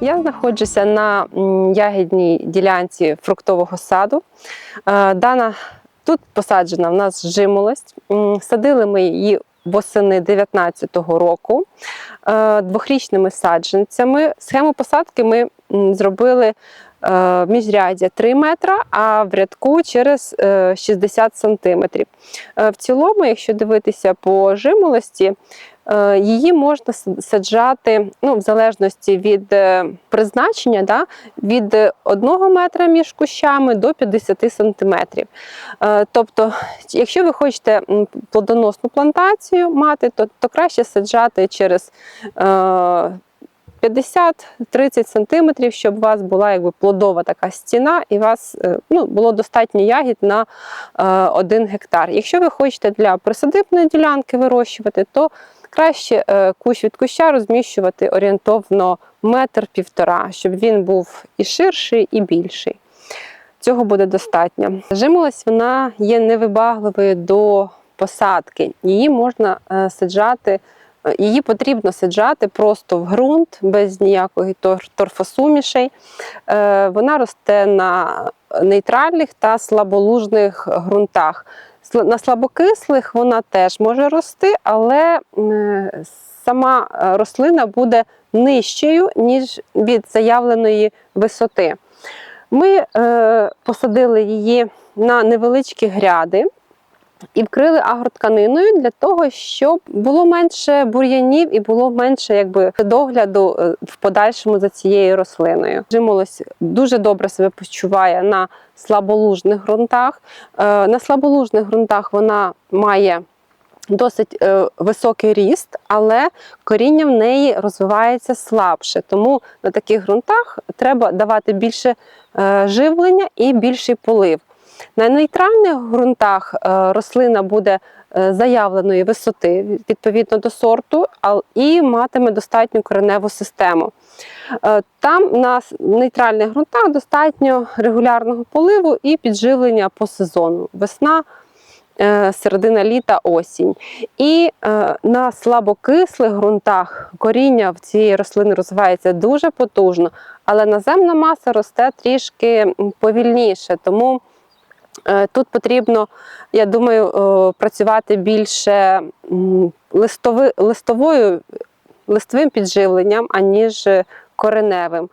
Я знаходжуся на ягідній ділянці фруктового саду. Е, Дана тут посаджена в нас жимолость. Садили ми її восени 2019 року е, двохрічними саджанцями. Схему посадки ми зробили е, міжряддя 3 метра, а в рядку через е, 60 сантиметрів. Е, В цілому, якщо дивитися по жимолості, Е, Її можна саджати ну, в залежності від е, призначення, да, від 1 метра між кущами до 50 сантиметрів. Е, Тобто, якщо ви хочете плодоносну плантацію мати, то, то краще саджати через е, 50-30 сантиметрів, щоб у вас була якби плодова така стіна, і у вас е, ну, було достатньо ягід на е, 1 гектар. Якщо ви хочете для присадибної ділянки вирощувати, то краще е, кущ від куща розміщувати орієнтовно метр-півтора, щоб він був і ширший, і більший. Цього буде достатньо. Жимолость вона є невибагливою до посадки. Її можна е, саджати, е, її потрібно саджати просто в ґрунт, без ніякої торфосумішей. Е, Вона росте на нейтральних та слаболужних ґрунтах. На слабокислих вона теж може рости, але сама е, рослина буде нижчою, ніж від заявленої висоти. Ми е, посадили її на невеличкі гряди і вкрили агротканиною для того, щоб було менше бур'янів і було менше якби, догляду е, в подальшому за цією рослиною. Жимолость дуже добре себе почуває на слаболужних ґрунтах. Е, на слаболужних ґрунтах вона має досить е, високий ріст, але коріння в неї розвивається слабше. Тому на таких ґрунтах треба давати більше е, живлення і більший полив. На нейтральних ґрунтах е, рослина буде е, заявленої висоти відповідно до сорту, і матиме достатню кореневу систему. Е, Там на нейтральних ґрунтах достатньо регулярного поливу і підживлення по сезону. Весна, середина літа, осінь. І е, на слабокислих ґрунтах коріння в цієї рослини розвивається дуже потужно, але наземна маса росте трішки повільніше. Тому тут потрібно, я думаю, е, працювати більше листовою, листовим підживленням, аніж кореневим.